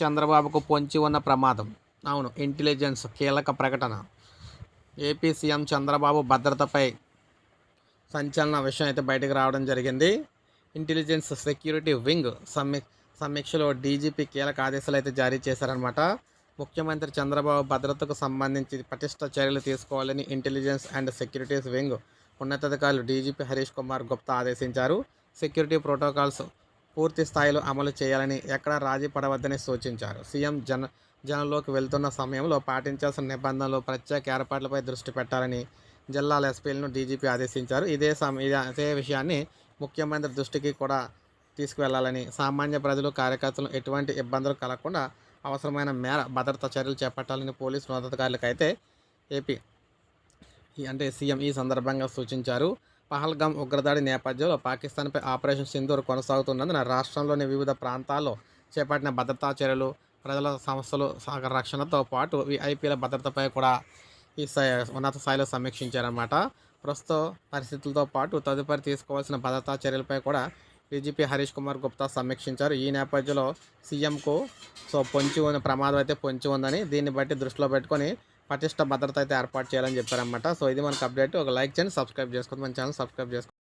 చంద్రబాబుకు పొంచి ఉన్న ప్రమాదం. అవును ఇంటెలిజెన్స్ కీలక ప్రకటన. ఏపీ సీఎం చంద్రబాబు భద్రతపై సంచలన విషయం అయితే బయటకు రావడం జరిగింది. ఇంటెలిజెన్స్ సెక్యూరిటీ వింగ్ సమీ సమీక్షలో డీజీపీ కీలక ఆదేశాలు అయితే జారీ చేశారనమాట ముఖ్యమంత్రి చంద్రబాబు భద్రతకు సంబంధించి పటిష్ట చర్యలు తీసుకోవాలని ఇంటెలిజెన్స్ అండ్ సెక్యూరిటీస్ వింగ్ ఉన్నతాధికారులు డీజీపీ హరీష్ కుమార్ గుప్తా ఆదేశించారు. సెక్యూరిటీ ప్రోటోకాల్స్ పూర్తి స్థాయిలో అమలు చేయాలని ఎక్కడా రాజీ పడవద్దని సూచించారు. సీఎం జన జనంలోకి వెళ్తున్న సమయంలో పాటించాల్సిన నిబంధనలు ప్రత్యేక ఏర్పాట్లపై దృష్టి పెట్టాలని జిల్లాల ఎస్పీలను డీజీపీ ఆదేశించారు. ఇదే సమ ఇదే అదే విషయాన్ని ముఖ్యమంత్రి దృష్టికి కూడా తీసుకువెళ్ళాలని సామాన్య ప్రజలు కార్యకర్తలు ఎటువంటి ఇబ్బందులు కలగకుండా అవసరమైన మేర భద్రతా చర్యలు చేపట్టాలని పోలీసు ఉన్నతాధికారులకు అయితే ఏపీ అంటే సీఎం ఈ సందర్భంగా సూచించారు. పహల్గామ్ ఉగ్రదాడి నేపథ్యంలో పాకిస్తాన్పై ఆపరేషన్ సింధూర్ కొనసాగుతున్నందున రాష్ట్రంలోని వివిధ ప్రాంతాల్లో చేపట్టిన భద్రతా చర్యలు ప్రజల సమస్యలు సాగర రక్షణతో పాటు విఐపీల భద్రతపై కూడా ఈ స్థాయి ఉన్నత స్థాయిలో సమీక్షించారన్నమాట. ప్రస్తుత పరిస్థితులతో పాటు తదుపరి తీసుకోవాల్సిన భద్రతా చర్యలపై కూడా డీజీపీ హరీష్ కుమార్ గుప్తా సమీక్షించారు. ఈ నేపథ్యంలో సీఎంకు సో పొంచి ఉన్న ప్రమాదం అయితే పొంచి ఉందని దీన్ని బట్టి దృష్టిలో పెట్టుకొని పటిష్ట భద్రత అయితే ఏర్పాటు చేయాలని చెప్పారనమాట సో ఇది మనకు అప్డేట్ ఒక లైక్ చేయండి సబ్స్క్రైబ్ చేసుకోండి. మన ఛానల్ సబ్స్క్రైబ్ చేసుకోండి.